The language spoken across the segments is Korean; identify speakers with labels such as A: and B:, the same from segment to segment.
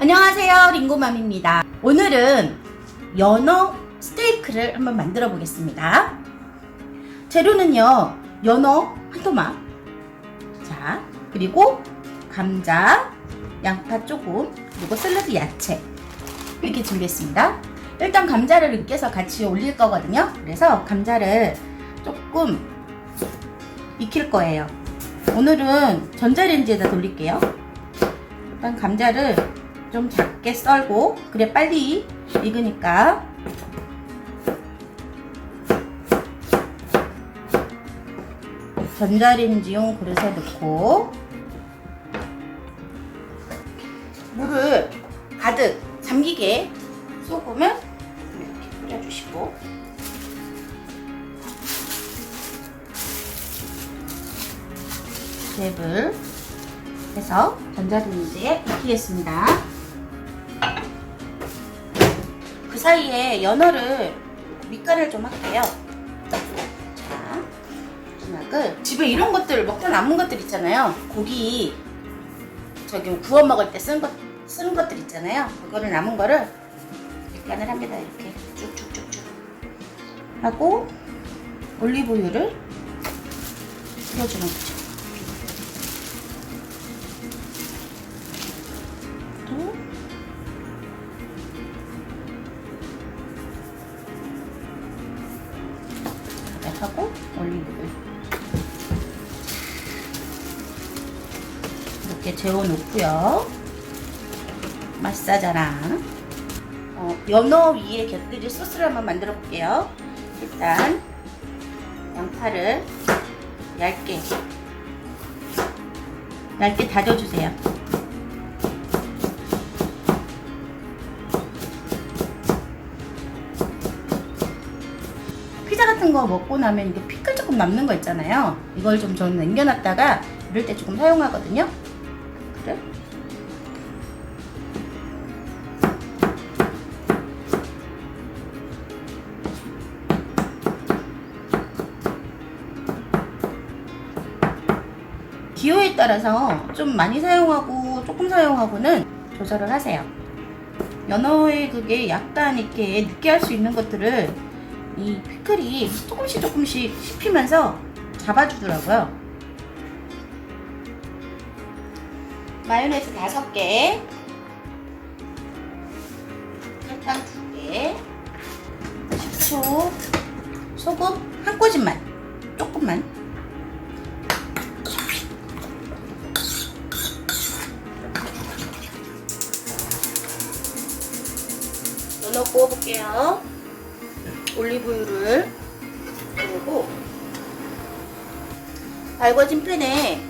A: 안녕하세요 링고맘입니다. 오늘은 연어 스테이크를 한번 만들어 보겠습니다. 재료는요 연어 한 토막. 자 그리고 감자 양파 조금 그리고 샐러드 야채. 이렇게 준비했습니다. 일단 감자를 으깨서 같이 올릴 거거든요. 그래서 감자를 조금 익힐 거예요. 오늘은 전자레인지에다 돌릴게요. 일단 감자를 좀 작게 썰고 그래 빨리 익으니까. 전자레인지용 그릇에 넣고. 물을 가득 잠기게 소금을 이렇게 뿌려주시고 랩을 해서 전자레인지에 익히겠습니다. 그 사이에 연어를 밑간을 좀 할게요. 자, 마지막을 집에 이런 것들 먹다 남은 것들 있잖아요. 고기 저기 구워 먹을 때 쓴 것, 쓴 것들 있잖아요. 그거를 남은 거를 밑간을 합니다. 이렇게 쭉쭉쭉쭉 하고 올리브유를 뿌려주는 거죠. 하고 올리브를 이렇게 재워 놓고요. 마사자랑 어, 연어 위에 곁들일 소스를 한번 만들어 볼게요. 일단 양파를 얇게 얇게 다져주세요. 같은 거 먹고 나면 이게 피클 조금 남는 거 있잖아요. 이걸 좀 저는 남겨놨다가 이럴 때 조금 사용하거든요. 그래? 기호에 따라서 좀 많이 사용하고 조금 사용하고는 조절을 하세요. 연어의 그게 약간 이렇게 느끼할 수 있는 것들을 이 피클이 조금씩 조금씩 씹히면서 잡아주더라고요. 마요네즈 다섯 개, 설탕 두 개, 식초, 소금 한 꼬집만, 조금만. 연어 구워볼게요. 올리브유를 그리고 달궈진 팬에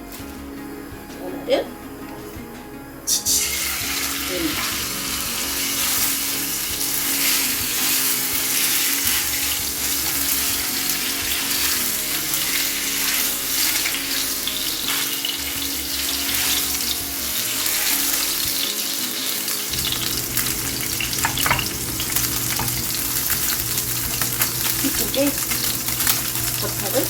A: 오늘은 이쪽에 버터를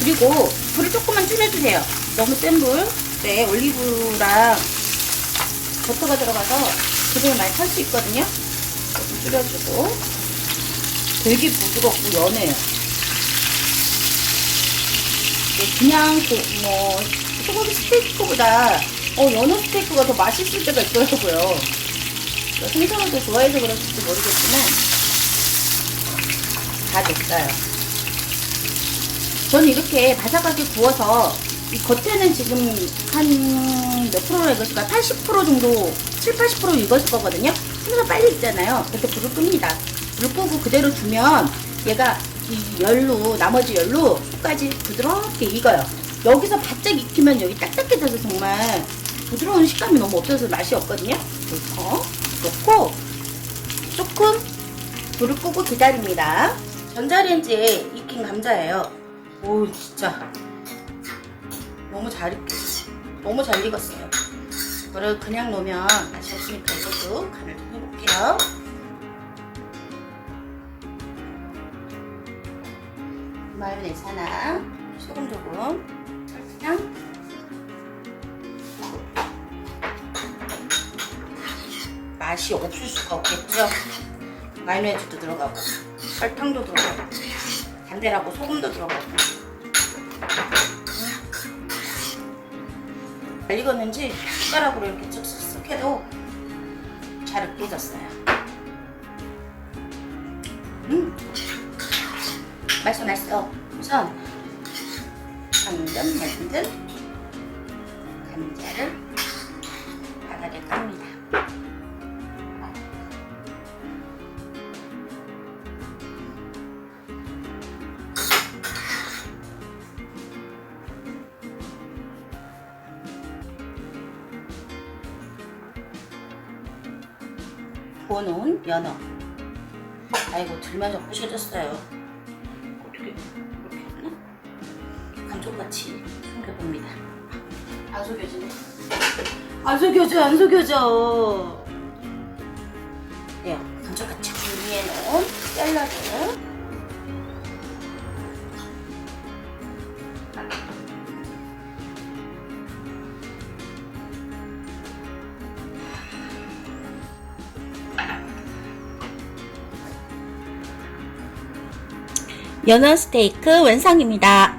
A: 그리고 불을 조금만 줄여주세요. 너무 센 불. 네, 올리브랑 버터가 들어가서 그대로 많이 탈 수 있거든요. 조금 줄여주고 되게 부드럽고 연해요. 네, 그냥 그, 뭐 소고기 스테이크보다 어, 연어 스테이크가 더 맛있을 때가 있더라고요. 생선을 더 좋아해서 그럴지 모르겠지만 다 됐어요. 저는 이렇게 바삭하게 구워서 이 겉에는 지금 한 몇 프로나 익었을까? 80% 정도, 7, 80% 익었을 거거든요. 생선 빨리 익잖아요. 그때 불을 끕니다. 끄고 그대로 두면 얘가 이 열로, 나머지 열로 끝까지 부드럽게 익어요. 여기서 바짝 익히면 여기 딱딱해져서 정말 부드러운 식감이 너무 없어서 맛이 없거든요. 그래서 넣고 조금 불을 끄고 기다립니다. 전자레인지에 익힌 감자예요. 오 진짜 너무 잘 익, 너무 잘 익었어요. 이거를 그냥 놓으면 맛이 없으니까 이것도 간을 좀 해볼게요. 마요네즈 하나, 소금 조금, 설탕. 맛이 없을 수가 없겠죠. 마요네즈도 들어가고, 설탕도 들어가고, 반대라고 소금도 들어가고. 잘 익었는지 숟가락으로 이렇게 쓱쓱쓱 해도 잘 으깨졌어요. 음, 맛있어 맛있어. 우선 당근 만든 감자를 바닥에 깝니다. 구워놓은 연어. 아이고 들면서 부셔졌어요. 이렇게? 감쪽같이 숨겨봅니다. 안 속여지네. 안 속여져, 안 속여져. 네, 감쪽같이 놓은 샐러드.
B: 연어 스테이크 완성입니다.